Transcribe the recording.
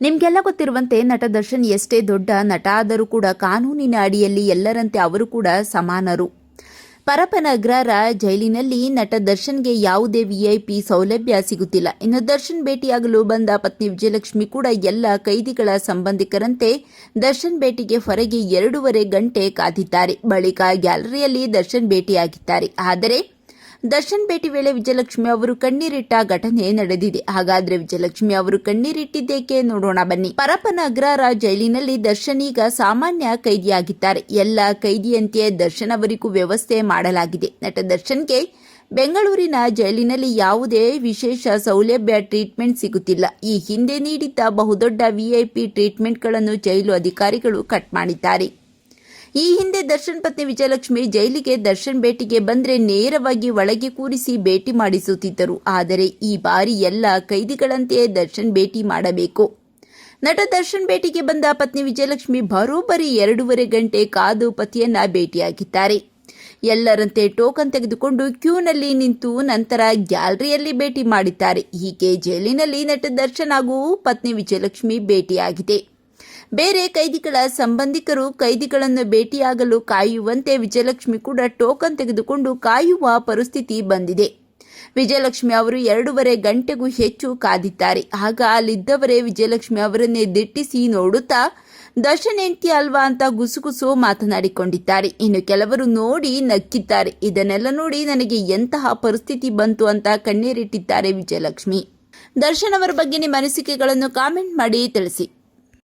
ನಿಮ್ಗೆಲ್ಲ ಗೊತ್ತಿರುವಂತೆ ನಟ ದರ್ಶನ್ ಎಷ್ಟೇ ದೊಡ್ಡ ನಟ ಆದರೂ ಕೂಡ ಕಾನೂನಿನ ಅಡಿಯಲ್ಲಿ ಎಲ್ಲರಂತೆ ಅವರು ಕೂಡ ಸಮಾನರು. ಪರಪನಗ್ರರ ಜೈಲಿನಲ್ಲಿ ನಟ ದರ್ಶನ್ಗೆ ಯಾವುದೇ ವಿಐಪಿ ಸೌಲಭ್ಯ ಸಿಗುತ್ತಿಲ್ಲ. ಇನ್ನು ದರ್ಶನ್ ಭೇಟಿಯಾಗಲು ಬಂದ ಪತ್ನಿ ವಿಜಯಲಕ್ಷ್ಮಿ ಕೂಡ ಎಲ್ಲ ಕೈದಿಗಳ ಸಂಬಂಧಿಕರಂತೆ ದರ್ಶನ್ ಭೇಟಿಗೆ ಹೊರಗೆ ಎರಡೂವರೆ ಗಂಟೆ ಕಾದಿದ್ದಾರೆ. ಬಳಿಕ ಗ್ಯಾಲರಿಯಲ್ಲಿ ದರ್ಶನ್ ಭೇಟಿಯಾಗಿದ್ದಾರೆ. ಆದರೆ ದರ್ಶನ್ ಭೇಟಿ ವೇಳೆ ವಿಜಯಲಕ್ಷ್ಮಿ ಅವರು ಕಣ್ಣೀರಿಟ್ಟ ಘಟನೆ ನಡೆದಿದೆ. ಹಾಗಾದ್ರೆ ವಿಜಯಲಕ್ಷ್ಮಿ ಅವರು ಕಣ್ಣೀರಿಟ್ಟಿದ್ದೇಕೆ ನೋಡೋಣ ಬನ್ನಿ. ಪರಪನ ಅಗ್ರಹಾರ ಜೈಲಿನಲ್ಲಿ ದರ್ಶನ್ ಈಗ ಸಾಮಾನ್ಯ ಕೈದಿಯಾಗಿದ್ದಾರೆ. ಎಲ್ಲ ಕೈದಿಯಂತೆಯೇ ದರ್ಶನ್ ಅವರಿಗೂ ವ್ಯವಸ್ಥೆ ಮಾಡಲಾಗಿದೆ. ನಟ ದರ್ಶನ್ಗೆ ಬೆಂಗಳೂರಿನ ಜೈಲಿನಲ್ಲಿ ಯಾವುದೇ ವಿಶೇಷ ಸೌಲಭ್ಯ ಟ್ರೀಟ್ಮೆಂಟ್ ಸಿಗುತ್ತಿಲ್ಲ. ಈ ಹಿಂದೆ ನೀಡಿದ್ದ ಬಹುದೊಡ್ಡ ವಿಐಪಿ ಟ್ರೀಟ್ಮೆಂಟ್ಗಳನ್ನು ಜೈಲು ಅಧಿಕಾರಿಗಳು ಕಟ್ ಮಾಡಿದ್ದಾರೆ. ಈ ಹಿಂದೆ ದರ್ಶನ್ ಪತ್ನಿ ವಿಜಯಲಕ್ಷ್ಮಿ ಜೈಲಿಗೆ ದರ್ಶನ್ ಭೇಟಿಗೆ ಬಂದ್ರೆ ನೇರವಾಗಿ ಒಳಗೆ ಕೂರಿಸಿ ಭೇಟಿ ಮಾಡಿಸುತ್ತಿದ್ದರು. ಆದರೆ ಈ ಬಾರಿ ಎಲ್ಲ ಕೈದಿಗಳಂತೆಯೇ ದರ್ಶನ್ ಭೇಟಿ ಮಾಡಬೇಕು. ನಟ ದರ್ಶನ್ ಭೇಟಿಗೆ ಬಂದ ಪತ್ನಿ ವಿಜಯಲಕ್ಷ್ಮಿ ಬರೋಬ್ಬರಿ ಎರಡೂವರೆ ಗಂಟೆ ಕಾದು ಪತಿಯನ್ನ ಭೇಟಿಯಾಗಿದ್ದಾರೆ. ಎಲ್ಲರಂತೆ ಟೋಕನ್ ತೆಗೆದುಕೊಂಡು ಕ್ಯೂನಲ್ಲಿ ನಿಂತು ನಂತರ ಗ್ಯಾಲರಿಯಲ್ಲಿ ಭೇಟಿ ಮಾಡಿದ್ದಾರೆ. ಹೀಗೆ ಜೈಲಿನಲ್ಲಿ ನಟ ದರ್ಶನ್ ಹಾಗೂ ಪತ್ನಿ ವಿಜಯಲಕ್ಷ್ಮಿ ಭೇಟಿಯಾಗಿದೆ. ಬೇರೆ ಕೈದಿಗಳ ಸಂಬಂಧಿಕರು ಕೈದಿಗಳನ್ನು ಭೇಟಿಯಾಗಲು ಕಾಯುವಂತೆ ವಿಜಯಲಕ್ಷ್ಮಿ ಕೂಡ ಟೋಕನ್ ತೆಗೆದುಕೊಂಡು ಕಾಯುವ ಪರಿಸ್ಥಿತಿ ಬಂದಿದೆ. ವಿಜಯಲಕ್ಷ್ಮಿ ಅವರು ಎರಡೂವರೆ ಗಂಟೆಗೂ ಹೆಚ್ಚು ಕಾದಿದ್ದಾರೆ. ಆಗ ಅಲ್ಲಿದ್ದವರೇ ವಿಜಯಲಕ್ಷ್ಮಿ ಅವರನ್ನೇ ದಿಟ್ಟಿಸಿ ನೋಡುತ್ತಾ ದರ್ಶನ ಹೆಂಡತಿ ಅಲ್ವಾ ಅಂತ ಗುಸುಗುಸು ಮಾತನಾಡಿಕೊಂಡಿದ್ದಾರೆ. ಇನ್ನು ಕೆಲವರು ನೋಡಿ ನಕ್ಕಿದ್ದಾರೆ. ಇದನ್ನೆಲ್ಲ ನೋಡಿ ನನಗೆ ಎಂತಹ ಪರಿಸ್ಥಿತಿ ಬಂತು ಅಂತ ಕಣ್ಣೀರಿಟ್ಟಿದ್ದಾರೆ ವಿಜಯಲಕ್ಷ್ಮಿ. ದರ್ಶನ್ ಅವರ ಬಗ್ಗೆ ನಿಮ್ಮ ಅನಿಸಿಕೆಗಳನ್ನು ಕಾಮೆಂಟ್ ಮಾಡಿ ತಿಳಿಸಿ.